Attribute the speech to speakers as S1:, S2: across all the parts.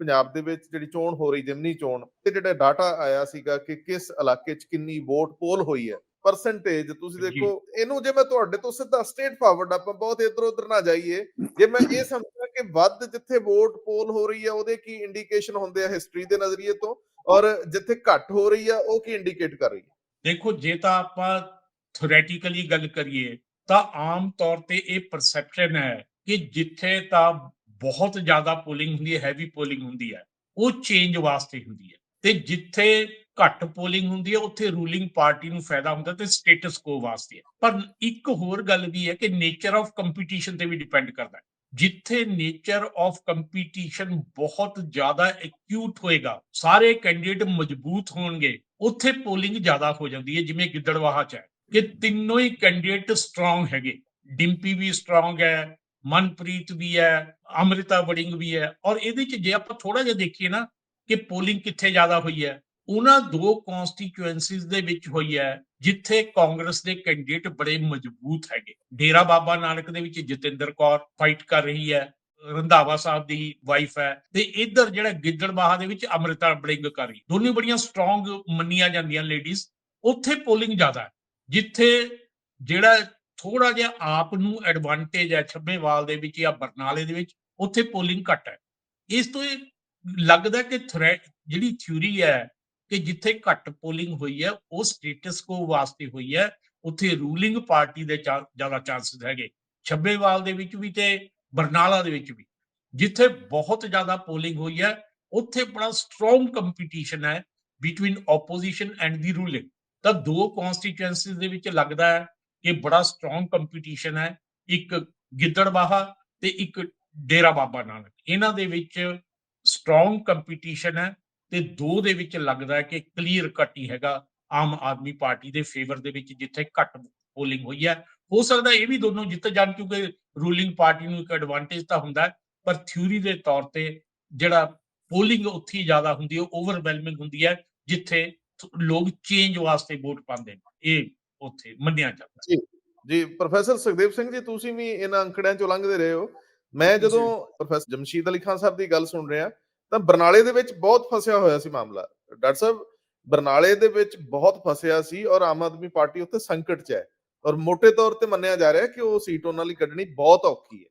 S1: ਪੰਜਾਬ ਦੇ ਵਿੱਚ ਜਿਹੜੀ ਚੋਣ ਹੋ ਰਹੀ ਜਿਮਨੀ ਚੋਣ ਤੇ ਜਿਹੜਾ ਡਾਟਾ ਆਇਆ ਸੀਗਾ ਕਿ ਕਿਸ ਇਲਾਕੇ 'ਚ ਕਿੰਨੀ ਵੋਟ ਪੋਲ ਹੋਈ ਹੈ ਪਰਸੈਂਟੇਜ ਤੁਸੀਂ। ਦੇਖੋ ਇਹਨੂੰ ਜੇ ਮੈਂ ਤੁਹਾਡੇ ਤੋਂ ਸਿੱਧਾ ਸਟੇਟ ਫਾਰਵਰਡ ਆਪਾਂ ਬਹੁਤ ਇਧਰ ਉਧਰ ਨਾ ਜਾਈਏ ਜੇ ਮੈਂ ਇਹ ਸਮਝਾਂ ਕਿ ਵੱਧ ਜਿੱਥੇ ਵੋਟ ਪੋਲ ਹੋ ਰਹੀ ਹੈ ਉਹਦੇ ਕੀ ਇੰਡੀਕੇਸ਼ਨ ਹੁੰਦੇ ਆ ਹਿਸਟਰੀ ਦੇ ਨਜ਼ਰੀਏ ਤੋਂ ਔਰ ਜਿੱਥੇ ਘੱਟ ਹੋ ਰਹੀ ਆ ਉਹ ਕੀ ਇੰਡੀਕੇਟ ਕਰ ਰਹੀ ਹੈ
S2: ਦੇਖੋ ਜੇ ਤਾਂ ਆਪਾਂ ਥਿਓਰੈਟੀਕਲੀ ਗੱਲ ਕਰੀਏ ਤਾਂ ਆਮ ਤੌਰ ਤੇ ਇਹ ਪਰਸੈਪਸ਼ਨ ਹੈ ਕਿ ਜਿੱਥੇ ਤਾਂ ਬਹੁਤ ਜ਼ਿਆਦਾ ਪੋਲਿੰਗ ਹੁੰਦੀ ਹੈ ਹੈਵੀ ਪੋਲਿੰਗ ਹੁੰਦੀ ਹੈ। ਉਹ ਚੇਂਜ ਵਾਸਤੇ ਹੁੰਦੀ ਹੈ। ਤੇ ਜਿੱਥੇ ਘੱਟ ਪੋਲਿੰਗ ਹੁੰਦੀ ਹੈ, ਉੱਥੇ ਰੂਲਿੰਗ ਪਾਰਟੀ ਨੂੰ ਫਾਇਦਾ ਹੁੰਦਾ ਤੇ ਸਟੇਟਸ ਕੋ ਵਾਸਤੇ। ਪਰ ਇੱਕ ਹੋਰ ਗੱਲ ਵੀ ਹੈ ਕਿ ਨੇਚਰ ਆਫ ਕੰਪੀਟੀਸ਼ਨ ਤੇ ਵੀ ਡਿਪੈਂਡ ਕਰਦਾ ਹੈ। ਜਿੱਥੇ ਨੇਚਰ ਆਫ ਕੰਪੀਟੀਸ਼ਨ ਬਹੁਤ ਜ਼ਿਆਦਾ ਐਕਿਊਟ ਹੋਏਗਾ, ਸਾਰੇ ਕੈਂਡੀਡੇਟ ਮਜ਼ਬੂਤ ਹੋਣਗੇ, ਉੱਥੇ ਪੋਲਿੰਗ ਜ਼ਿਆਦਾ ਹੋ ਜਾਂਦੀ ਹੈ, ਜਿਵੇਂ ਗਿੱਦੜਵਾਹਾ ਚ ਹੈ। ਕਿ ਤਿੰਨੋਂ ਹੀ ਕੈਂਡੀਡੇਟ ਸਟਰੋਂਗ ਹੈਗੇ। ਡਿੰਪੀ ਵੀ ਸਟਰੋਂਗ ਹੈ ਮਨਪ੍ਰੀਤ ਵੀ ਹੈ, ਅੰਮ੍ਰਿਤਾ ਵੜਿੰਗ ਵੀ ਹੈ। ਔਰ ਇਹਦੇ ਚ ਜੇ ਆਪਾਂ ਥੋੜਾ ਜਿਹਾ ਦੇਖੀਏ ਨਾ ਕਿ ਪੋਲਿੰਗ ਕਿੱਥੇ ਜ਼ਿਆਦਾ ਹੋਈ ਹੈ, ਉਹਨਾਂ ਦੋ ਕਨਸਟੀਚੁਐਂਸੀਜ਼ ਦੇ ਵਿੱਚ ਹੋਈ ਹੈ, ਜਿੱਥੇ ਕਾਂਗਰਸ ਦੇ ਕੈਂਡੀਡੇਟ ਬੜੇ ਮਜ਼ਬੂਤ ਹੈਗੇ। ਡੇਰਾ ਬਾਬਾ ਨਾਨਕ ਦੇ ਵਿੱਚ ਜਤਿੰਦਰ ਕੌਰ ਫਾਈਟ ਕਰ ਰਹੀ ਹੈ, ਰੰਧਾਵਾ ਸਾਹਿਬ ਦੀ ਵਾਈਫ ਹੈ ਤੇ ਇੱਧਰ ਜਿਹੜਾ ਗਿੱਦੜਬਾਹਾ ਦੇ ਵਿੱਚ ਅੰਮ੍ਰਿਤਾ ਵੜਿੰਗ ਕਰ ਰਹੀ। ਦੋਨੇ ਬੜੀਆਂ ਸਟਰੋਂਗ ਮੰਨੀਆਂ ਜਾਂਦੀਆਂ ਲੇਡੀਜ਼ ਉੱਥੇ ਪੋਲਿੰਗ ਜ਼ਿਆਦਾ ਹੈ, ਜਿੱਥੇ ਜਿਹੜਾ ਥੋੜਾ ਜਿਹਾ ਆਪ ਨੂੰ ਐਡਵਾਂਟੇਜ ਹੈ ਛੱਬੇਵਾਲ ਦੇ ਵਿੱਚ ਜਾਂ ਬਰਨਾਲੇ ਦੇ ਵਿੱਚ, ਉੱਥੇ ਪੋਲਿੰਗ ਘੱਟ ਹੈ। ਇਸ ਤੋਂ ਇਹ ਲੱਗਦਾ ਕਿ ਥ੍ਰੈਟ ਜਿਹੜੀ ਥਿਊਰੀ ਹੈ ਕਿ ਜਿੱਥੇ ਘੱਟ ਪੋਲਿੰਗ ਹੋਈ ਹੈ, ਉਹ ਸਟੇਟਸ ਕੋ ਵਾਸਤੇ ਹੋਈ ਹੈ, ਉੱਥੇ ਰੂਲਿੰਗ ਪਾਰਟੀ ਦੇ ਚਾ- ਜ਼ਿਆਦਾ ਚਾਂਸਸ ਹੈਗੇ। ਛੱਬੇਵਾਲ ਦੇ ਵਿੱਚ ਵੀ ਤੇ ਬਰਨਾਲਾ ਦੇ ਵਿੱਚ ਵੀ। ਜਿੱਥੇ ਬਹੁਤ ਜ਼ਿਆਦਾ ਪੋਲਿੰਗ ਹੋਈ ਹੈ, ਉੱਥੇ ਬੜਾ ਸਟਰੋਂਗ ਕੰਪੀਟੀਸ਼ਨ ਹੈ between opposition and the ruling ਤਾਂ ਦੋ ਕਨਸਟੀਚੁਐਂਸੀਜ਼ ਦੇ ਵਿੱਚ ਲੱਗਦਾ ਹੈ ਕਿ ਬੜਾ ਸਟਰੋਂਗ ਕੰਪੀਟੀਸ਼ਨ ਹੈ। ਇੱਕ ਗਿੱਦੜਬਾਹਾ ਤੇ ਇੱਕ ਡੇਰਾ ਬਾਬਾ ਨਾਨਕ। ਇਹਨਾਂ ਦੇ ਵਿੱਚ ਸਟਰੋਂਗ ਕੰਪੀਟੀਸ਼ਨ ਹੈ ਤੇ ਦੋ ਦੇ ਵਿੱਚ ਲੱਗਦਾ ਹੈ ਕਿ ਕਲੀਅਰ ਕੱਟ ਹੀ ਹੈਗਾ ਆਮ ਆਦਮੀ ਪਾਰਟੀ ਦੇ ਫੇਵਰ ਦੇ ਵਿੱਚ, ਜਿੱਥੇ ਘੱਟ ਪੋਲਿੰਗ ਹੋਈ ਹੈ। ਹੋ ਸਕਦਾ ਇਹ ਵੀ ਦੋਨੋਂ ਜਿੱਤ ਜਾਣ ਕਿਉਂਕਿ ਰੂਲਿੰਗ ਪਾਰਟੀ ਨੂੰ ਇੱਕ ਐਡਵਾਂਟੇਜ ਤਾਂ ਹੁੰਦਾ ਪਰ ਥਿਊਰੀ ਦੇ ਤੌਰ ਤੇ ਜਿਹੜਾ ਪੋਲਿੰਗ ਉੱਥੇ ਜ਼ਿਆਦਾ ਹੁੰਦੀ ਹੈ ਓਵਰਵੈਲਮਿੰਗ ਹੁੰਦੀ ਹੈ, ਜਿੱਥੇ ਲੋਕ ਚੇਂਜ ਵਾਸਤੇ ਵੋਟ ਪਾਉਂਦੇ ਨੇ। ਇਹ ਉੱਥੇ ਮੰਨਿਆ ਜਾਂਦਾ ਹੈ।
S1: ਜੀ ਪ੍ਰੋਫੈਸਰ ਸੁਖਦੇਵ ਸਿੰਘ ਜੀ ਤੁਸੀਂ ਵੀ ਇਹਨਾਂ ਅੰਕੜਿਆਂ ਚੋਂ ਲੰਘਦੇ ਰਹੇ ਹੋ। ਮੈਂ ਜਦੋਂ ਪ੍ਰੋਫੈਸਰ ਜਮਸ਼ੀਦ ਅਲੀ ਖਾਨ ਸਾਹਿਬ ਦੀ ਗੱਲ ਸੁਣ ਰਿਹਾ ਤਾਂ ਬਰਨਾਲੇ ਦੇ ਵਿੱਚ ਬਹੁਤ ਫਸਿਆ ਹੋਇਆ ਸੀ ਮਾਮਲਾ। ਡਾਕਟਰ ਸਾਹਿਬ ਬਰਨਾਲੇ ਦੇ ਵਿੱਚ ਬਹੁਤ ਫਸਿਆ ਸੀ ਔਰ ਆਮ ਆਦਮੀ ਪਾਰਟੀ ਉੱਥੇ ਸੰਕਟ 'ਚ ਹੈ। ਔਰ ਮੋٹے ਤੌਰ ਤੇ ਮੰਨਿਆ ਜਾ ਰਿਹਾ ਕਿ ਉਹ ਸੀਟ ਉਹਨਾਂ ਲਈ ਕੱਢਣੀ ਬਹੁਤ ਔਖੀ ਹੈ।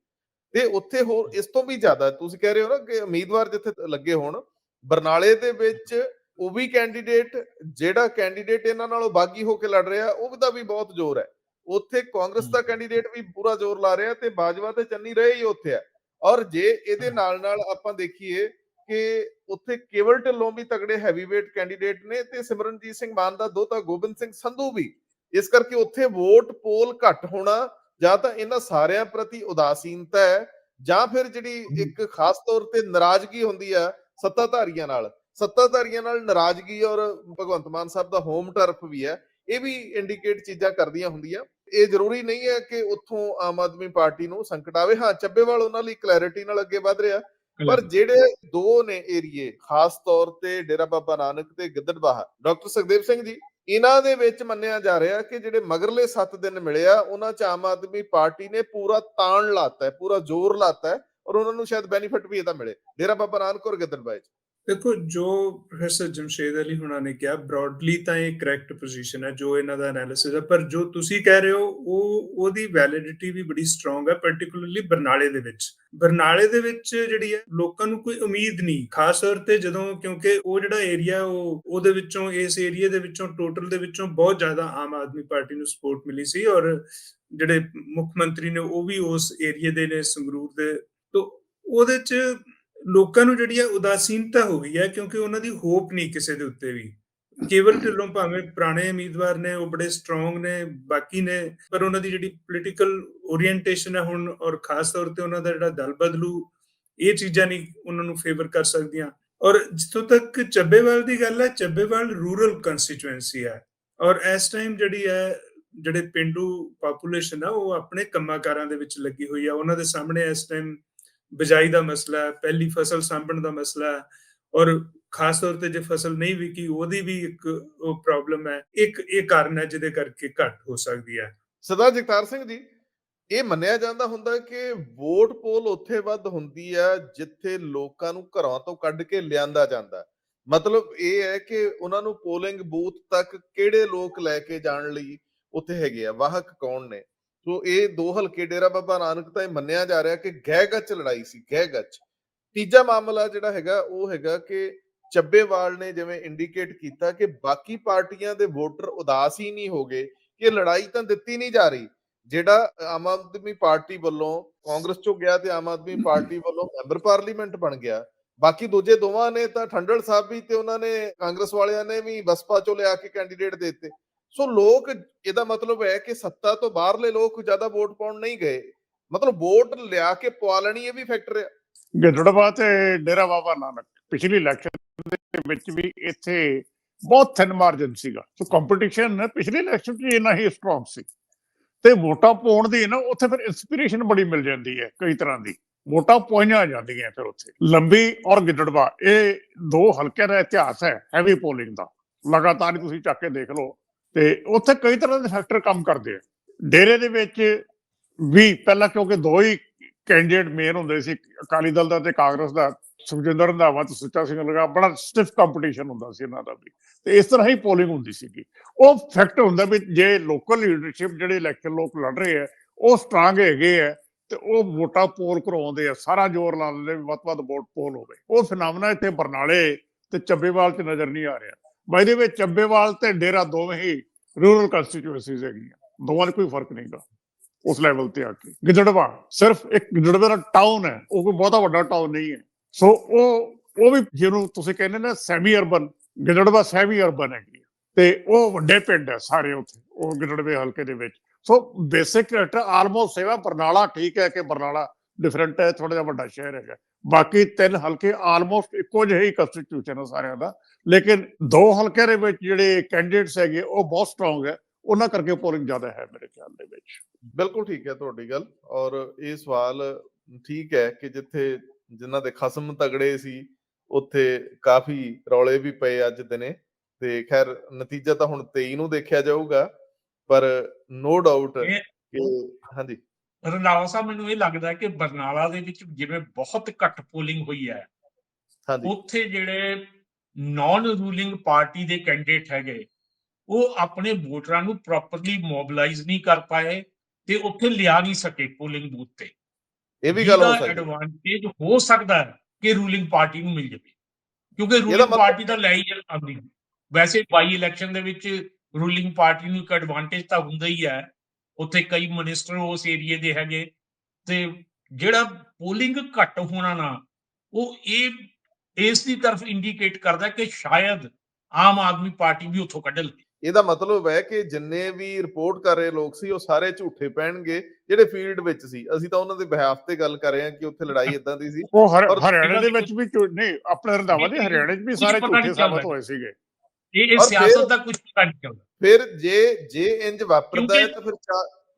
S1: ਤੇ ਉੱਥੇ ਹੋਰ ਇਸ ਤੋਂ ਵੀ ਜ਼ਿਆਦਾ ਤੁਸੀਂ ਕਹਿ ਰਹੇ ਹੋ ਨਾ ਕਿ ਉਮੀਦਵਾਰ ਜਿੱਥੇ ਲੱਗੇ ਹੋਣ ਬਰਨਾਲੇ ਦੇ ਵਿੱਚ ਉਹ ਵੀ ਕੈਂਡੀਡੇਟ ਜਿਹੜਾ ਕੈਂਡੀਡੇਟ ਇਹਨਾਂ ਨਾਲੋਂ ਬਾਗੀ ਹੋ ਕੇ ਲੜ ਰਿਹਾ ਉਹਦਾ ਵੀ ਬਹੁਤ ਜ਼ੋਰ ਹੈ ਉੱਥੇ ਕਾਂਗਰਸ ਦਾ। ਕੈਂਡੀਡੇਟ ਵੀ ਪੂਰਾ ਜ਼ੋਰ ਲਾ ਰਿਹਾ ਤੇ ਬਾਜਵਾ ਤੇ ਚੰਨੀ ਰਹੇ ਹੀ ਉੱਥੇ ਆ ਔਰ ਜੇ ਇਹਦੇ
S2: ਹਾਂ।
S1: ਨਾਲ ਨਾਲ ਆਪਾਂ ਦੇਖੀਏ ਕਿ ਉੱਥੇ ਕੇਵਲ ਢਿੱਲੋਂ ਵੀ ਤਗੜੇ ਹੈਵੀਵੇਟ ਕੈਂਡੀਡੇਟ ਨੇ ਤੇ ਸਿਮਰਨਜੀਤ ਸਿੰਘ ਮਾਨ ਦਾ ਦੋਤਾ ਗੋਬਿੰਦ ਸਿੰਘ ਸੰਧੂ ਵੀ ਇਸ ਕਰਕੇ ਉੱਥੇ ਵੋਟ ਪੋਲ ਘੱਟ ਹੋਣਾ ਜਾਂ ਤਾਂ ਇਹਨਾਂ ਸਾਰਿਆਂ ਪ੍ਰਤੀ ਉਦਾਸੀਨਤਾ ਹੈ ਜਾਂ ਫਿਰ ਜਿਹੜੀ। ਇੱਕ ਖਾਸ ਤੌਰ ਤੇ ਨਾਰਾਜ਼ਗੀ ਹੁੰਦੀ ਆ ਸੱਤਾਧਾਰੀਆਂ ਨਾਲ ਸੱਤਾਧਾਰੀਆਂ ਨਾਲ ਨਾਰਾਜ਼ਗੀ ਔਰ ਭਗਵੰਤ ਮਾਨ ਸਾਹਿਬ ਦਾ ਹੋਮ ਟਰਫ ਵੀ ਹੈ ਇਹ ਵੀ ਇੰਡੀਕੇਟ ਚੀਜ਼ਾਂ ਕਰਦੀਆਂ ਹੁੰਦੀਆਂ। ਇਹ ਜ਼ਰੂਰੀ ਨਹੀਂ ਹੈ ਕਿ ਉੱਥੋਂ ਆਮ ਆਦਮੀ ਪਾਰਟੀ ਨੂੰ ਸੰਕਟ ਆਵੇ। ਹਾਂ ਚੱਬੇਵਾਲ ਉਹਨਾਂ ਲਈ ਕਲੈਰਿਟੀ ਨਾਲ ਅੱਗੇ ਵਧ ਰਿਹਾ ਪਰ ਜਿਹੜੇ ਦੋ ਨੇ ਏਰੀਏ ਖਾਸ ਤੌਰ ਤੇ ਡੇਰਾ ਬਾਬਾ ਨਾਨਕ ਤੇ ਗਿੱਦੜਬਾਹਾ ਡਾਕਟਰ ਸੁਖਦੇਵ ਸਿੰਘ ਜੀ ਇਹਨਾਂ ਦੇ ਵਿੱਚ ਮੰਨਿਆ ਜਾ ਰਿਹਾ ਕਿ ਜਿਹੜੇ ਮਗਰਲੇ 7 ਦਿਨ ਮਿਲੇ ਆ ਉਹਨਾਂ ਚ ਆਮ ਆਦਮੀ ਪਾਰਟੀ ਨੇ ਪੂਰਾ ਤਾਣ ਲਾਤਾ ਹੈ ਪੂਰਾ ਜ਼ੋਰ ਲਾਤਾ ਹੈ ਔਰ ਉਹਨਾਂ ਨੂੰ ਸ਼ਾਇਦ ਬੈਨੀਫਿਟ ਵੀ ਇਹਦਾ ਮਿਲੇ ਡੇਰਾ ਬਾਬਾ ਨਾਨਕ ਔਰ ਗਿੱਦੜਬਾਹਾ 'ਚ।
S3: ਦੇਖੋ, ਜੋ ਪ੍ਰੋਫੈਸਰ ਜਮਸ਼ੇਦ ਅਲੀ ਹੁਣਾਂ ਨੇ ਕਿਹਾ ਬ੍ਰੌਡਲੀ ਤਾਂ ਇਹ ਕਰੈਕਟ ਪੋਜੀਸ਼ਨ ਹੈ, ਜੋ ਇਹਨਾਂ ਦਾ ਐਨਾਲਿਸਿਸ ਹੈ, ਪਰ ਜੋ ਤੁਸੀਂ ਕਹਿ ਰਹੇ ਹੋ, ਉਹ, ਉਹਦੀ ਵੈਲਿਡਿਟੀ ਵੀ ਬੜੀ ਸਟਰੋਂਗ ਹੈ ਪਾਰਟਿਕੂਲਰਲੀ ਬਰਨਾਲੇ ਦੇ ਵਿੱਚ। ਬਰਨਾਲੇ ਦੇ ਵਿੱਚ ਜਿਹੜੀ ਹੈ, ਲੋਕਾਂ ਨੂੰ ਕੋਈ ਉਮੀਦ ਨਹੀਂ, ਖਾਸ ਤੌਰ ਤੇ ਜਦੋਂ, ਕਿਉਂਕਿ ਉਹ ਜਿਹੜਾ ਏਰੀਆ ਉਹ, ਉਹਦੇ ਵਿੱਚੋਂ, ਇਸ ਏਰੀਆ ਦੇ ਵਿੱਚੋਂ ਟੋਟਲ ਦੇ ਵਿੱਚੋਂ ਬਹੁਤ ਜ਼ਿਆਦਾ ਆਮ ਆਦਮੀ ਪਾਰਟੀ ਨੂੰ ਸਪੋਰਟ ਮਿਲੀ ਸੀ ਔਰ ਜਿਹੜੇ ਮੁੱਖ ਮੰਤਰੀ ਨੇ, ਉਹ ਵੀ ਉਸ ਏਰੀਆ ਦੇ ਨੇ ਸੰਗਰੂਰ ਦੇ। ਤੋਂ, ਉਹਦੇ ਚ ਲੋਕਾਂ ਨੂੰ ਜਿਹੜੀ ਹੈ ਉਦਾਸੀਨਤਾ ਹੋ ਗਈ ਹੈ ਕਿਉਂਕਿ ਉਹਨਾਂ ਦੀ ਹੋਪ ਨਹੀਂ ਕਿਸੇ ਦੇ ਉੱਤੇ ਵੀ। ਕੇਵਲ ਢਿੱਲੋਂ ਭਾਵੇਂ ਪੁਰਾਣੇ ਉਮੀਦਵਾਰ ਨੇ, ਉਹ ਬੜੇ ਸਟਰੋਂਗ ਨੇ, ਬਾਕੀ ਨੇ, ਪਰ ਉਹਨਾਂ ਦੀ ਜਿਹੜੀ ਪੋਲੀਟੀਕਲ ਓਰੀਐਂਟੇਸ਼ਨ ਹੈ ਹੁਣ ਔਰ ਖਾਸ ਤੌਰ ਤੇ ਉਹਨਾਂ ਦਾ ਜਿਹੜਾ ਦਲ ਬਦਲੂ, ਇਹ ਚੀਜ਼ਾਂ ਨਹੀਂ ਉਹਨਾਂ ਨੂੰ ਫੇਵਰ ਕਰ ਸਕਦੀਆਂ। ਔਰ ਜਿੱਥੋਂ ਤੱਕ ਚੱਬੇਵਾਲ ਦੀ ਗੱਲ ਹੈ, ਚੱਬੇਵਾਲ ਰੂਰਲ ਕੰਸਟੀਚੁਐਂਸੀ ਹੈ। ਔਰ ਇਸ ਟਾਈਮ ਜਿਹੜੀ ਹੈ, ਜਿਹੜੇ ਪਿੰਡੂ ਪਾਪੂਲੇਸ਼ਨ ਆ, ਉਹ ਆਪਣੇ ਕੰਮਾਂ-ਕਾਰਾਂ ਦੇ ਵਿੱਚ ਲੱਗੀ ਹੋਈ ਆ। ਉਹਨਾਂ ਦੇ ਸਾਹਮਣੇ ਇਸ ਟਾਈਮ ਬਿਜਾਈ ਦਾ ਮਸਲਾ ਹੈ, ਪਹਿਲੀ ਫਸਲ ਸਾਂਭਣ ਦਾ ਮਸਲਾ ਹੈ ਔਰ ਖਾਸ ਤੌਰ ਤੇ ਜੇ ਫਸਲ ਨਹੀਂ ਵਿਕੀ, ਉਹਦੀ ਵੀ ਇੱਕ ਪ੍ਰੋਬਲਮ ਹੈ, ਇੱਕ ਇਹ ਕਾਰਨ ਹੈ ਜਿਹਦੇ ਕਰਕੇ ਘੱਟ ਹੋ ਸਕਦੀ ਹੈ।
S1: ਸਰਦਾਰ ਜਗਤਾਰ ਸਿੰਘ ਜੀ, ਇਹ ਮੰਨਿਆ ਜਾਂਦਾ ਹੁੰਦਾ ਕਿ ਵੋਟ ਪੋਲ ਉੱਥੇ ਵੱਧ ਹੁੰਦੀ ਆ ਜਿੱਥੇ ਲੋਕਾਂ ਨੂੰ ਘਰਾਂ ਤੋਂ ਕੱਢ ਕੇ ਲਿਆਂਦਾ ਜਾਂਦਾ ਮਤਲਬ ਇਹ ਹੈ ਕਿ ਉਹਨਾਂ ਨੂੰ ਪੋਲਿੰਗ ਬੂਥ ਤੱਕ ਕਿਹੜੇ ਲੋਕ ਲੈ ਕੇ ਜਾਣ ਲਈ ਉੱਥੇ ਹੈਗੇ ਆ, ਵਾਹਕ ਕੌਣ ਨੇ? ਸੋ ਇਹ ਦੋ ਹਲਕੇ ਡੇਰਾ ਬਾਬਾ ਨਾਨਕ ਤਾਂ ਇਹ ਮੰਨਿਆ ਜਾ ਰਿਹਾ ਕਿ ਗਹਿ ਗੱਚ ਲੜਾਈ ਸੀ ਗਹਿ ਗੱਚ ਤੀਜਾ ਮਾਮਲਾ ਜਿਹੜਾ ਹੈਗਾ, ਉਹ ਹੈਗਾ ਕਿ ਚੱਬੇਵਾਲ ਨੇ ਜਿਵੇਂ ਇੰਡੀਕੇਟ ਕੀਤਾ ਕਿ ਬਾਕੀ ਪਾਰਟੀਆਂ ਦੇ ਵੋਟਰ ਉਦਾਸ ਹੀ ਨਹੀਂ ਹੋ ਗਏ ਕਿ ਲੜਾਈ ਤਾਂ ਦਿੱਤੀ ਨਹੀਂ ਜਾ ਰਹੀ, ਜਿਹੜਾ ਆਮ ਆਦਮੀ ਪਾਰਟੀ ਵੱਲੋਂ ਕਾਂਗਰਸ ਚੋਂ ਗਿਆ ਤੇ ਆਮ ਆਦਮੀ ਪਾਰਟੀ ਵੱਲੋਂ ਮੈਂਬਰ ਪਾਰਲੀਮੈਂਟ ਬਣ ਗਿਆ। ਬਾਕੀ ਦੂਜੇ ਦੋਵਾਂ ਨੇ ਤਾਂ ਠੰਡਲ ਸਾਹਿਬ ਵੀ ਤੇ ਉਹਨਾਂ ਨੇ ਕਾਂਗਰਸ ਵਾਲਿਆਂ ਨੇ ਵੀ ਬਸਪਾ ਚੋਂ ਲਿਆ ਕੇ ਕੈਂਡੀਡੇਟ ਦੇ ਦਿੱਤੇ। ਸੋ ਲੋਕ ਇਹਦਾ ਮਤਲਬ ਹੈ ਕਿ ਸੱਤਾ ਤੋਂ ਬਾਹਰਲੇ ਲੋਕ ਜ਼ਿਆਦਾ ਵੋਟ ਪਾਉਣ ਨਹੀਂ ਗਏ। ਮਤਲਬ ਵੋਟ ਲਿਆ ਕੇ ਪਵਾ ਲੈਣੀ ਇਹ ਵੀ ਫੈਕਟਰ ਹੈ
S4: ਗਿੱਦੜਵਾ ਤੇ ਡੇਰਾ ਬਾਬਾ ਨਾਨਕ, ਪਿਛਲੀ ਇਲੈਕਸ਼ਨ ਦੇ ਵਿੱਚ ਵੀ ਇੱਥੇ ਬਹੁਤ ਥਿਨ ਮਾਰਜਨ ਸੀਗਾ। ਸੋ ਕੰਪੀਟੀਸ਼ਨ ਪਿਛਲੇ ਇਲੈਕਸ਼ਨ 'ਚ ਇੰਨਾ ਹੀ ਸਟਰੋਂਗ ਸੀ। ਤੇ ਵੋਟਾਂ ਪਾਉਣ ਦੀ ਨਾ ਉੱਥੇ ਫਿਰ ਇਨਸਪੀਰੇਸ਼ਨ ਬੜੀ ਮਿਲ ਜਾਂਦੀ ਹੈ ਕਈ ਤਰ੍ਹਾਂ ਦੀ। ਵੋਟਾਂ ਪਾਈਆਂ ਜਾਂਦੀਆਂ ਫਿਰ ਉੱਥੇ। ਲੰਬੀ ਔਰ ਗਿੱਦੜਵਾ ਇਹ ਦੋ ਹਲਕਿਆਂ ਦਾ ਇਤਿਹਾਸ ਹੈ ਹੈਵੀ ਪੋਲਿੰਗ ਦਾ। ਲਗਾਤਾਰ ਤੁਸੀਂ ਚੱਕ ਕੇ ਦੇਖ ਲਓ ਤੇ ਉੱਥੇ ਕਈ ਤਰ੍ਹਾਂ ਦੇ ਫੈਕਟਰ ਕੰਮ ਕਰਦੇ ਆ। ਡੇਰੇ ਦੇ ਵਿੱਚ ਵੀ ਪਹਿਲਾਂ ਕਿਉਂਕਿ ਦੋ ਹੀ ਕੈਂਡੀਡੇਟ ਮੇਨ ਹੁੰਦੇ ਸੀ, ਅਕਾਲੀ ਦਲ ਦਾ ਤੇ ਕਾਂਗਰਸ ਦਾ, ਸੁਖਜਿੰਦਰ ਰੰਧਾਵਾ ਤੇ ਸੁੱਚਾ ਸਿੰਘ ਲਗਾ, ਬੜਾ ਸਟਿਫ ਕੰਪੀਟੀਸ਼ਨ ਹੁੰਦਾ ਸੀ ਇਹਨਾਂ ਦਾ ਵੀ। ਤੇ ਇਸ ਤਰ੍ਹਾਂ ਹੀ ਪੋਲਿੰਗ ਹੁੰਦੀ ਸੀਗੀ। ਉਹ ਫੈਕਟ ਹੁੰਦਾ ਵੀ ਜੇ ਲੋਕਲ ਲੀਡਰਸ਼ਿਪ ਜਿਹੜੇ ਇਲੈਕਸ਼ਨ ਲੋਕ ਲੜ ਰਹੇ ਆ, ਉਹ ਸਟਰਾਂਗ ਹੈਗੇ ਆ ਤੇ ਉਹ ਵੋਟਾਂ ਪੋਲ ਕਰਵਾਉਂਦੇ ਆ, ਸਾਰਾ ਜ਼ੋਰ ਲਾ ਲੈਂਦੇ ਵੀ ਵੱਧ ਤੋਂ ਵੱਧ ਵੋਟ ਪੋਲ ਹੋਵੇ। ਉਹ ਫਿਨਾਮਨਾ ਇੱਥੇ ਬਰਨਾਲੇ ਤੇ ਚੱਬੇਵਾਲ 'ਚ ਨਜ਼ਰ ਨਹੀਂ ਆ ਰਿਹਾ। ਬਾਈ ਦੇ ਵਿੱਚ ਚੱਬੇਵਾਲ ਤੇ ਡੇਰਾ ਦੋਵੇਂ ਹੀ ਰੂਰਲ ਕੰਸਟੀਚੁਐਂਸੀਜ਼ ਹੈਗੀਆਂ। ਦੋਵਾਂ 'ਚ ਕੋਈ ਫ਼ਰਕ ਨਹੀਂਗਾ ਉਸ ਲੈਵਲ ਤੇ ਆ ਕੇ। ਗਿੱਦੜਵਾ ਸਿਰਫ ਇੱਕ ਗਿੱਦੜਵੇ ਦਾ ਟਾਊਨ ਹੈ, ਉਹ ਕੋਈ ਬਹੁਤਾ ਵੱਡਾ ਟਾਊਨ ਨਹੀਂ ਹੈ। ਸੋ ਉਹ ਉਹ ਵੀ ਜਿਹਨੂੰ ਤੁਸੀਂ ਕਹਿੰਦੇ ਨੇ semi urban Gidderbaha semi urban ਹੈਗੀ ਹੈ। ਤੇ ਉਹ ਵੱਡੇ ਪਿੰਡ ਹੈ ਸਾਰੇ ਉੱਥੇ, ਉਹ ਗਿੱਦੜਵੇ ਹਲਕੇ ਦੇ ਵਿੱਚ। ਸੋ ਬੇਸਿਕ ਆਲਮੋਸਟ ਸੇਵਾ ਬਰਨਾਲਾ ਠੀਕ ਹੈ ਕਿ ਬਰਨਾਲਾ ਡਿਫਰੈਂਟ ਹੈ ਥੋੜਾ ਜਿਹਾ ਵੱਡਾ ਸ਼ਹਿਰ ਹੈਗਾ। ਬਾਕੀ ਤਿੰਨ ਹਲਕੇ ਆਲਮੋਸਟ ਇੱਕੋ ਜਿਹੇ ਹੀ ਕੰਸਟੀਟਿਊਸ਼ਨ ਹੈ ਸਾਰਿਆਂ ਦਾ। ਲੇਕਿਨ ਦੋ ਹਲਕਿਆਂ ਦੇ ਵਿੱਚ ਜਿਹੜੇ ਕੈਂਡੀਡੇਟਸ ਹੈਗੇ ਉਹ ਬਹੁਤ ਸਟਰੋਂਗ ਹੈ। ਉਹਨਾਂ ਕਰਕੇ ਪੋਲਿੰਗ ਜ਼ਿਆਦਾ ਹੈ ਮੇਰੇ ਖਿਆਲ ਦੇ ਵਿੱਚ।
S1: ਬਿਲਕੁਲ ਠੀਕ ਹੈ ਤੁਹਾਡੀ ਗੱਲ। ਔਰ ਇਹ ਸਵਾਲ ਠੀਕ ਹੈ ਕਿ ਜਿੱਥੇ ਜਿਨ੍ਹਾਂ ਦੇ ਖਸਮ ਤਗੜੇ ਸੀ ਉੱਥੇ ਕਾਫੀ ਰੌਲੇ ਵੀ ਪਏ ਅੱਜ ਦਿਨੇ। ਤੇ ਖੈਰ ਨਤੀਜਾ ਤਾਂ ਹੁਣ 23 ਨੂੰ ਦੇਖਿਆ ਜਾਊਗਾ ਪਰ ਨੋ ਡਾਊਟ ਕਿ ਹਾਂਜੀ।
S2: ਰੰਧਾਵਾ ਸਾਹਿਬ ਮੈਨੂੰ ਇਹ ਲੱਗਦਾ ਹੈ ਕਿ ਬਰਨਾਲਾ ਦੇ ਵਿੱਚ ਜਿਵੇਂ ਬਹੁਤ ਘੱਟ ਪੋਲਿੰਗ ਹੋਈ ਹੈ
S1: ਹਾਂਜੀ।
S2: ਉੱਥੇ ਜਿਹੜੇ ਨਾਨ ਰੂਲਿੰਗ ਪਾਰਟੀ ਦੇ ਕੈਂਡੀਡੇਟ ਹੈਗੇ ਉਹ ਆਪਣੇ ਵੋਟਰਾਂ ਨੂੰ ਪ੍ਰੋਪਰਲੀ ਮੋਬਿਲਾਈਜ਼ ਨਹੀਂ ਕਰ ਪਾਏ ਤੇ ਉੱਥੇ ਲਿਆ ਨਹੀਂ ਸਕੇ ਪੋਲਿੰਗ ਬੂਥ ਤੇ।
S1: ਇਹ ਵੀ ਗੱਲ ਹੋ ਸਕਦੀ ਹੈ।
S2: ਐਡਵਾਂਟੇਜ ਹੋ ਸਕਦਾ ਹੈ ਕਿ ਰੂਲਿੰਗ ਪਾਰਟੀ ਨੂੰ ਮਿਲ ਜਾਵੇ ਕਿਉਂਕਿ ਰੂਲਿੰਗ ਪਾਰਟੀ ਤਾਂ ਲੈ ਹੀ ਜਾਂਦੀ ਵੈਸੇ ਬਾਈ ਇਲੈਕਸ਼ਨ ਦੇ ਵਿੱਚ ਰੂਲਿੰਗ ਪਾਰਟੀ ਨੂੰ ਇੱਕ ਐਡਵਾਂਟੇਜ ਤਾਂ ਹੁੰਦਾ ਹੀ ਹੈ ਉੱਥੇ ਕਈ ਮਿਨਿਸਟਰ ਉਸ ਏਰੀਏ ਦੇ ਹੈਗੇ ਤੇ ਜਿਹੜਾ ਪੋਲਿੰਗ ਘੱਟ ਹੋਣਾ ਨਾ ਉਹ ਇਹ ਇਸ ਦੀ ਤਰਫ ਇੰਡੀਕੇਟ ਕਰਦਾ ਕਿ ਸ਼ਾਇਦ ਆਮ ਆਦਮੀ ਪਾਰਟੀ ਵੀ ਉੱਥੋਂ ਕੱਢ ਲਵੇ।
S1: ਇਹਦਾ ਮਤਲਬ ਹੈ ਕਿ ਜਿੰਨੇ ਵੀ ਰਿਪੋਰਟ ਕਰ ਰਹੇ ਲੋਕ ਸੀ ਉਹ ਸਾਰੇ ਝੂਠੇ ਪੈਣਗੇ ਜਿਹੜੇ ਫੀਲਡ ਵਿੱਚ ਸੀ। ਅਸੀਂ ਤਾਂ ਉਹਨਾਂ ਦੇ ਬਿਹਾਫ ਤੇ ਗੱਲ ਕਰ ਰਹੇ ਹਾਂ ਕਿ ਉੱਥੇ ਲੜਾਈ ਇਦਾਂ ਦੀ ਸੀ।
S4: ਉਹ ਹਰ-
S1: ਔਰ
S4: ਹਰਿਆਣਾ ਦੇ ਵਿੱਚ ਵੀ ਨਹੀਂ ਆਪਣੇ ਰੰਧਾਵਾ ਦੇ ਹਰਿਆਣੇ 'ਚ ਵੀ ਸਾਰੇ ਝੂਠੇ ਸਾਬਤ। ਹੋਏ ਸੀਗੇ।
S2: ਇਹ ਸਿਆਸਤ ਦਾ ਕੁਝ ਪਤਾ ਨਹੀਂ ਚੱਲਦਾ।
S1: ਫਿਰ ਜੇ ਜੇ ਇੰਜ ਵਾਪਰਦਾ ਹੈ ਤਾਂ ਫਿਰ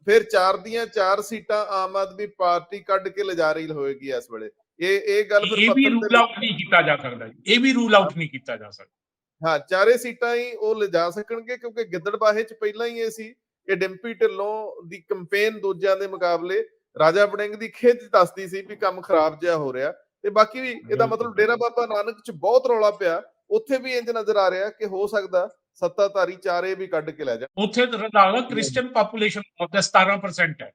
S1: ਫਿਰ ਚਾਰ ਦੀਆਂ ਚਾਰ ਸੀਟਾਂ ਆਮ ਆਦਮੀ ਪਾਰਟੀ ਕੱਢ ਕੇ ਲਿਜਾ ਰਹੀ ਹੋਏਗੀ ਇਸ ਵੇਲੇ ਇਹ ਇਹ ਗੱਲ ਫਿਰ
S2: ਇਹ ਵੀ ਰੂਲ ਆਊਟ ਨਹੀਂ ਕੀਤਾ ਜਾ ਸਕਦਾ ਜੀ। ਇਹ ਵੀ ਰੂਲ ਆਊਟ ਨਹੀਂ ਕੀਤਾ ਜਾ ਸਕਦਾ
S1: ਹਾਂ ਚਾਰੇ ਸੀਟਾਂ ਹੀ ਉਹ ਲਿਜਾ ਸਕਣਗੇ ਕਿਉਂਕਿ ਗਿੱਦੜਬਾਹੇ ਚ ਪਹਿਲਾਂ ਹੀ ਇਹ ਸੀ ਕਿ ਡਿੰਪੀ ਢਿੱਲੋਂ ਦੀ ਕੈਂਪੇਨ ਦੂਜਿਆਂ ਦੇ ਮੁਕਾਬਲੇ ਰਾਜਾ ਵੜਿੰਗ ਦੀ ਖਿੱਚ ਦੱਸਦੀ ਸੀ ਵੀ ਕੰਮ ਖਰਾਬ ਜਿਹਾ ਹੋ ਰਿਹਾ ਤੇ ਬਾਕੀ ਵੀ ਇਹਦਾ। ਮਤਲਬ ਡੇਰਾ ਬਾਬਾ ਨਾਨਕ ਚ ਬਹੁਤ ਰੌਲਾ ਪਿਆ ਉੱਥੇ ਵੀ ਇੰਜ ਨਜ਼ਰ ਆ ਰਿਹਾ ਕਿ ਹੋ ਸਕਦਾ ਸੱਤਾਧਾਰੀ ਚਾਰੇ ਵੀ ਕੱਢ ਕੇ ਲੈ ਜਾ
S2: ਉੱਥੇ ਤਾਂ ਰੰਧਾਵਾ ਕ੍ਰਿਸਚੀਅਨ ਪਾਪੂਲੇਸ਼ਨ ਬਹੁਤ 17% ਹੈ।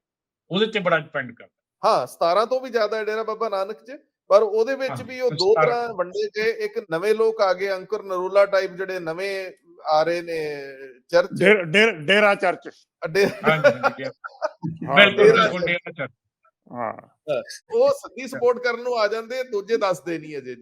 S2: ਉਹਦੇ ਤੇ ਬੜਾ ਡਿਪੈਂਡ ਕਰਦਾ।
S1: ਹਾਂ 17 ਤੋਂ ਵੀ ਜ਼ਿਆਦਾ ਹੈ ਡੇਰਾ ਬਾਬਾ ਨਾਨਕ ਚ ਪਰ ਉਹਦੇ ਵਿੱਚ ਵੀ ਉਹ ਦੋ
S2: 17
S1: ਤਰ੍ਹਾਂ ਵੰਡੇ ਗਏ। ਇੱਕ ਨਵੇਂ ਲੋਕ ਆ ਗਏ ਅੰਕੁਰ ਨਰੂਲਾ ਟਾਈਪ ਜਿਹੜੇ ਨਵੇਂ ਆ ਰਹੇ ਨੇ ਚਰਚ।
S4: ਡੇਰ- ਚਰਚ।
S1: ਅੱਡੇ
S2: ਹਾਂਜੀ ਹਾਂਜੀ
S4: ਹਾਂ,
S2: ਬਿਲਕੁਲ
S1: ਡੇਰਾ
S2: ਬਿਲਕੁਲ ਡੇਰਾ ਚਰਚ।
S4: ਹਾਂ।
S1: ਉਹ ਸਿੱਧੀ ਸਪੋਰਟ ਕਰਨ ਨੂੰ ਆ ਜਾਂਦੇ ਦੂਜੇ ਦੱਸਦੇ ਨਹੀਂ ਅਜੇ ਜੀ।